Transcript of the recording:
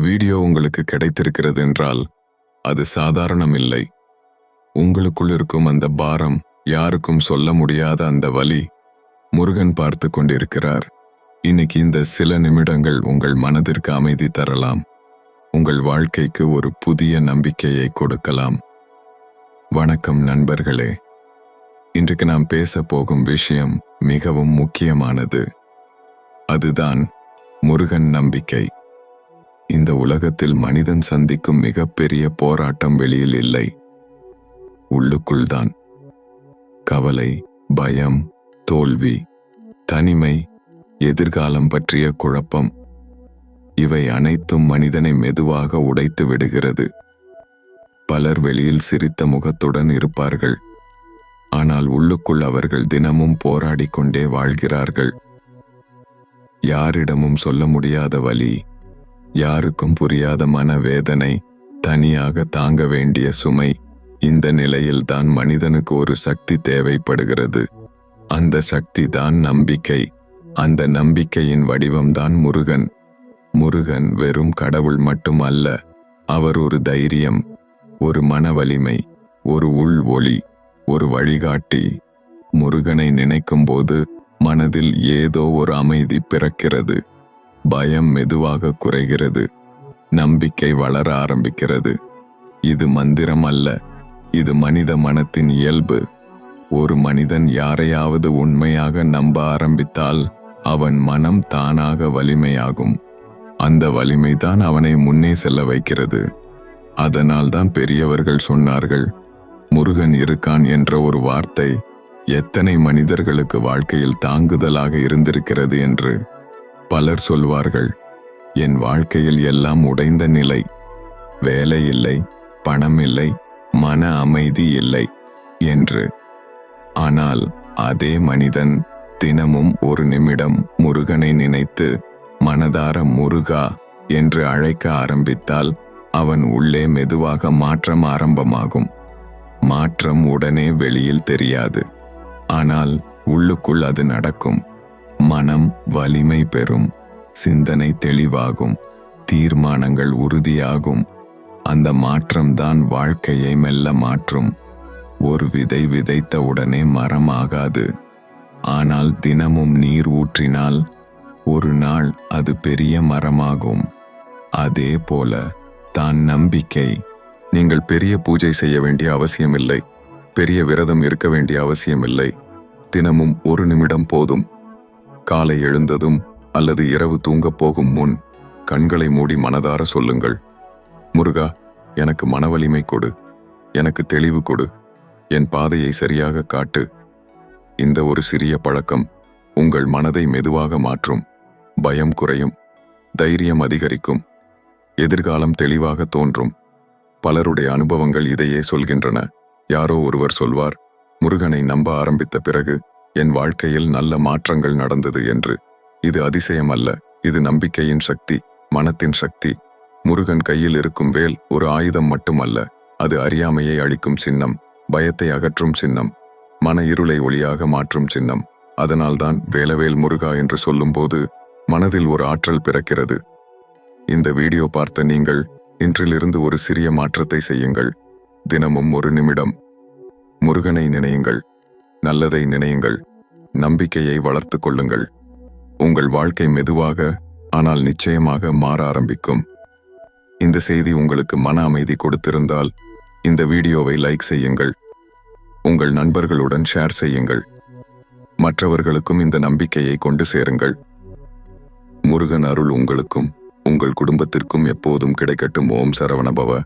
Video உங்களுக்கு கிடைத்திருக்கிறது என்றால் அது சாதாரணம் இல்லை உங்களுக்குள் இருக்கும் அந்த பாரம் யாருக்கும் சொல்ல முடியாத அந்த வலி முருகன் பார்த்து கொண்டிருக்கிறார். இன்னைக்கு இந்த சில நிமிடங்கள் உங்கள் மனதிற்கு அமைதி தரலாம். உங்கள் வாழ்க்கைக்கு ஒரு புதிய நம்பிக்கையை கொடுக்கலாம். வணக்கம் நண்பர்களே. இன்றைக்கு நாம் பேச போகும் விஷயம் மிகவும் முக்கியமானது. அதுதான் முருகன் நம்பிக்கை. இந்த உலகத்தில் மனிதன் சந்திக்கும் மிகப்பெரிய போராட்டம் வெளியில் இல்லை. உள்ளுக்குள்தான். கவலை பயம் தோல்வி தனிமை எதிர்காலம் பற்றிய குழப்பம். இவை அனைத்தும் மனிதனை மெதுவாக உடைத்து விடுகிறது. பலர் வெளியில் சிரித்த முகத்துடன் இருப்பார்கள். ஆனால் உள்ளுக்குள் அவர்கள் தினமும் போராடிக்கொண்டே வாழ்கிறார்கள். யாரிடமும் சொல்ல முடியாத வலி யாருக்கும் புரியாத மனவேதனை தனியாக தாங்க வேண்டிய சுமை இந்த நிலையில்தான் மனிதனுக்கு ஒரு சக்தி தேவைப்படுகிறது. அந்த சக்தி தான் நம்பிக்கை. அந்த நம்பிக்கையின் வடிவம்தான் முருகன். முருகன் வெறும் கடவுள் மட்டும் அல்ல அவர் ஒரு தைரியம் ஒரு மன வலிமை ஒரு உள் ஒளி ஒரு வழிகாட்டி. முருகனை நினைக்கும்போது மனதில் ஏதோ ஒரு அமைதி பிறக்கிறது. பயம் மெதுவாக குறைகிறது. நம்பிக்கை வளர ஆரம்பிக்கிறது. இது மந்திரம் அல்ல. இது மனித மனத்தின் இயல்பு. ஒரு மனிதன் யாரையாவது உண்மையாக நம்ப ஆரம்பித்தால் அவன் மனம் தானாக வலிமையாகும். அந்த வலிமைதான் அவனை முன்னே செல்ல வைக்கிறது. அதனால்தான் பெரியவர்கள் சொன்னார்கள் முருகன் இருக்கான் என்ற ஒரு வார்த்தை எத்தனை மனிதர்களுக்கு வாழ்க்கையில் தாங்குதலாக இருந்திருக்கிறது என்று. பலர் சொல்வார்கள் என் வாழ்க்கையில் எல்லாம் உடைந்த நிலை வேலை இல்லை பணம் இல்லை மன அமைதி இல்லை என்று. ஆனால் அதே மனிதன் தினமும் ஒரு நிமிடம் முருகனை நினைத்து மனதார முருகா என்று அழைக்க ஆரம்பித்தால் அவன் உள்ளே மெதுவாக மாற்றம் ஆரம்பமாகும். மாற்றம் உடனே வெளியில் தெரியாது. ஆனால் உள்ளுக்குள் அது நடக்கும். மனம் வலிமை பெறும். சிந்தனை தெளிவாகும். தீர்மானங்கள் உறுதியாகும். அந்த மாற்றம்தான் வாழ்க்கையை மெல்ல மாற்றும். ஒரு விதை விதைத்த உடனே மரமாகாது. ஆனால் தினமும் நீர் ஊற்றினால் ஒரு நாள் அது பெரிய மரமாகும். அதே போல தான் நம்பிக்கை. நீங்கள் பெரிய பூஜை செய்ய வேண்டிய அவசியமில்லை. பெரிய விரதம் இருக்க வேண்டிய அவசியமில்லை. தினமும் ஒரு நிமிடம் போதும். காலை எழுந்ததும் அல்லது இரவு தூங்கப் போகும் முன் கண்களை மூடி மனதார சொல்லுங்கள். முருகா எனக்கு மனவலிமை கொடு. எனக்கு தெளிவு கொடு. என் பாதையை சரியாக காட்டு. இந்த ஒரு சிறிய பழக்கம் உங்கள் மனதை மெதுவாக மாற்றும். பயம் குறையும். தைரியம் அதிகரிக்கும். எதிர்காலம் தெளிவாக தோன்றும். பலருடைய அனுபவங்கள் இதையே சொல்கின்றன. யாரோ ஒருவர் சொல்வார் முருகனை நம்ப ஆரம்பித்த பிறகு என் வாழ்க்கையில் நல்ல மாற்றங்கள் நடந்தது என்று. இது அதிசயம் அல்ல. இது நம்பிக்கையின் சக்தி மனத்தின் சக்தி. முருகன் கையில் இருக்கும் வேல் ஒரு ஆயுதம் மட்டுமல்ல. அது அறியாமையை அளிக்கும் சின்னம் பயத்தை அகற்றும் சின்னம். மன இருளை ஒளியாக மாற்றும் சின்னம். அதனால்தான் வேலவேல் முருகா என்று சொல்லும்போது மனதில் ஒரு ஆற்றல் பிறக்கிறது. இந்த வீடியோ பார்த்த நீங்கள் இன்றிலிருந்து ஒரு சிறிய மாற்றத்தை செய்யுங்கள். தினமும் ஒரு நிமிடம். முருகனை நினையுங்கள். நல்லதை நினையுங்கள். நம்பிக்கையை வளர்த்து கொள்ளுங்கள். உங்கள் வாழ்க்கை மெதுவாக ஆனால் நிச்சயமாக மாற ஆரம்பிக்கும். இந்த செய்தி உங்களுக்கு மன அமைதி கொடுத்திருந்தால் இந்த வீடியோவை லைக் செய்யுங்கள். உங்கள் நண்பர்களுடன் ஷேர் செய்யுங்கள். மற்றவர்களுக்கும் இந்த நம்பிக்கையை கொண்டு சேருங்கள். முருகன் அருள் உங்களுக்கும் உங்கள் குடும்பத்திற்கும் எப்போதும் கிடைக்கட்டும். ஓம் சரவணபவ.